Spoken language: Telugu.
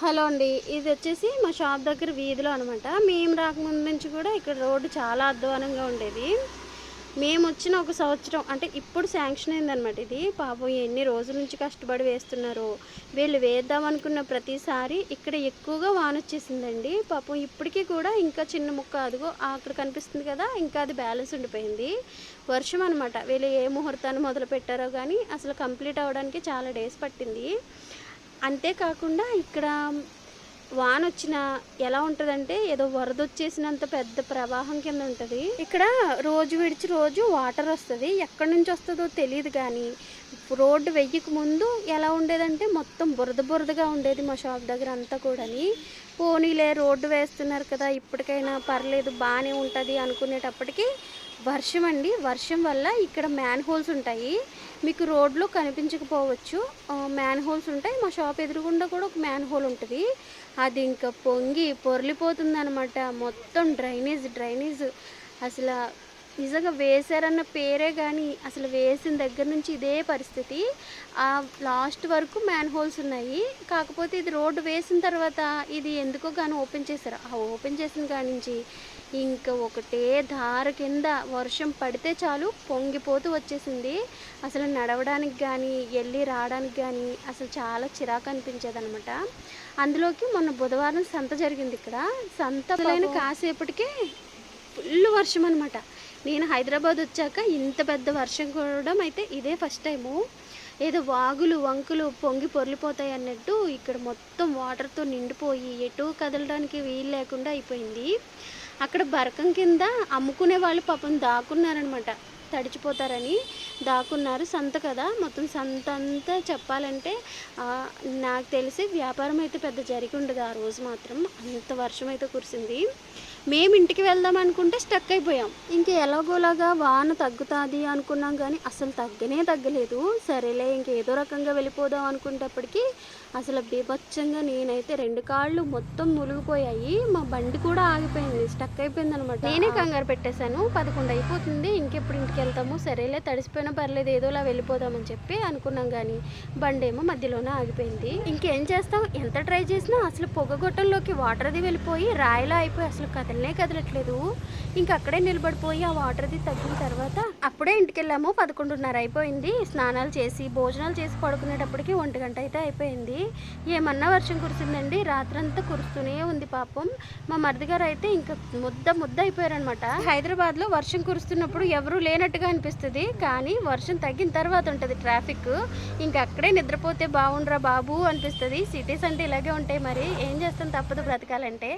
హలో అండి ఇది వచ్చేసి మా షాప్ దగ్గర వీధిలో అనమాట మేము రాకముందు నుంచి కూడా ఇక్కడ రోడ్డు చాలా అధ్వానంగా ఉండేది. మేము వచ్చిన ఒక సంవత్సరం అంటే ఇప్పుడు శాంక్షన్ అయిందనమాట ఇది. పాపం ఎన్ని రోజుల నుంచి కష్టపడి వేస్తున్నారు. వీళ్ళు వేద్దాం అనుకున్న ప్రతిసారి ఇక్కడ ఎక్కువగా వాన వచ్చేసిందండి. పాపం ఇప్పటికీ కూడా ఇంకా చిన్న ముక్క అదిగో అక్కడ కనిపిస్తుంది కదా ఇంకా అది బ్యాలెన్స్ ఉండిపోయింది. వర్షం అనమాట వీళ్ళు ఏ ముహూర్తాన్ని మొదలు పెట్టారో కానీ అసలు కంప్లీట్ అవ్వడానికి చాలా డేస్ పట్టింది. అంతేకాకుండా ఇక్కడ వాన వచ్చిన ఎలా ఉంటుందంటే ఏదో వరద వచ్చేసినంత పెద్ద ప్రవాహం కింద ఉంటుంది. ఇక్కడ రోజు విడిచి రోజు వాటర్ వస్తుంది. ఎక్కడి నుంచి వస్తుందో తెలియదు కానీ రోడ్డు వెయ్యక ముందు ఎలా ఉండేదంటే మొత్తం బురద బురదగా ఉండేది మా షాప్ దగ్గర అంతా కూడాని. పోనీలే రోడ్డు వేస్తున్నారు కదా ఇప్పటికైనా పర్లేదు బాగానే ఉంటుంది అనుకునేటప్పటికీ వర్షం అండి. వర్షం వల్ల ఇక్కడ మ్యాన్ హోల్స్ ఉంటాయి. మీకు రోడ్లో కనిపించకపోవచ్చు. మ్యాన్ హోల్స్ ఉంటాయి. మా షాప్ ఎదురుగుండా కూడా ఒక మ్యాన్ హోల్ ఉంటుంది. అది ఇంకా పొంగి పొర్లిపోతుంది అనమాట మొత్తం డ్రైనేజ్ డ్రైనేజ్. అసలు నిజంగా వేశారన్న పేరే కానీ అసలు వేసిన దగ్గర నుంచి ఇదే పరిస్థితి. ఆ లాస్ట్ వరకు మ్యాన్ హోల్స్ ఉన్నాయి. కాకపోతే ఇది రోడ్డు వేసిన తర్వాత ఇది ఎందుకో కానీ ఓపెన్ చేశారు. ఆ ఓపెన్ చేసిన కాడి నుంచి ఇంకా ఒకటే ధార కింద వర్షం పడితే చాలు పొంగిపోతూ వచ్చేసింది. అసలు నడవడానికి కానీ వెళ్ళి రావడానికి కానీ అసలు చాలా చిరాకు అనిపించేది అనమాట అందులోకి మొన్న బుధవారం సంత జరిగింది ఇక్కడ. సంత కాసేపటికే ఫుల్ వర్షం అనమాట నేను హైదరాబాద్ వచ్చాక ఇంత పెద్ద వర్షం కూడా అయితే ఇదే ఫస్ట్ టైము. ఏదో వాగులు వంకులు పొంగి పొర్లిపోతాయి అన్నట్టు ఇక్కడ మొత్తం వాటర్తో నిండిపోయి ఎటు కదలడానికి వీలు లేకుండా అయిపోయింది. అక్కడ బరకం కింద అమ్ముకునే వాళ్ళు పాపం దాక్కున్నారనమాట తడిచిపోతారని దాక్కున్నారు సంత కదా. మొత్తం సంత అంతా చెప్పాలంటే నాకు తెలిసి వ్యాపారం అయితే పెద్ద జరిగి ఉండదు ఆ రోజు మాత్రం. అంత వర్షం అయితే కురిసింది. మేము ఇంటికి వెళ్దాం అనుకుంటే స్టక్ అయిపోయాం. ఇంక ఎలాగోలాగా వాన తగ్గుతుంది అనుకున్నాం కానీ అసలు తగ్గనే తగ్గలేదు. సరేలే ఇంకేదో రకంగా వెళ్ళిపోదాం అనుకునేటప్పటికీ అసలు బీభత్సంగా నేనైతే రెండు కాళ్ళు మొత్తం మునిగిపోయాయి. మా బండి కూడా ఆగిపోయింది స్టక్ అయిపోయింది అనమాట నేనే కంగారు పెట్టేశాను. పదకొండు అయిపోతుంది ఇంకెప్పుడు ఇంటికి వెళ్తాము? సరేలే తడిసిపోయినా పర్లేదు ఏదోలా వెళ్ళిపోదామని చెప్పి అనుకున్నాం కానీ బండి ఏమో మధ్యలోనే ఆగిపోయింది. ఇంకేం చేస్తాం? ఎంత ట్రై చేసినా అసలు పొగగొట్టంలోకి వాటర్ అది వెళ్ళిపోయి రాయిలా అయిపోయి అసలు కథ కదలనే కదలట్లేదు. ఇంక అక్కడే నిలబడిపోయి ఆ వాటర్ది తగ్గిన తర్వాత అప్పుడే ఇంటికి వెళ్ళాము పదకొండున్నర అయిపోయింది. స్నానాలు చేసి భోజనాలు చేసి పడుకునేటప్పటికి ఒంటి గంట అయితే అయిపోయింది. ఏమన్నా వర్షం కురిసిందండి? రాత్రంతా కురుస్తూనే ఉంది పాపం. మా మరిది గారు అయితే ఇంకా ముద్ద ముద్ద అయిపోయారనమాట హైదరాబాద్లో వర్షం కురుస్తున్నప్పుడు ఎవరూ లేనట్టుగా అనిపిస్తుంది. కానీ వర్షం తగ్గిన తర్వాత ఉంటుంది ట్రాఫిక్. ఇంకా అక్కడే నిద్రపోతే బాగుండ్రా బాబు అనిపిస్తుంది. సిటీస్ అంటే ఇలాగే ఉంటాయి మరి. ఏం చేస్తాం తప్పదు బ్రతకాలంటే.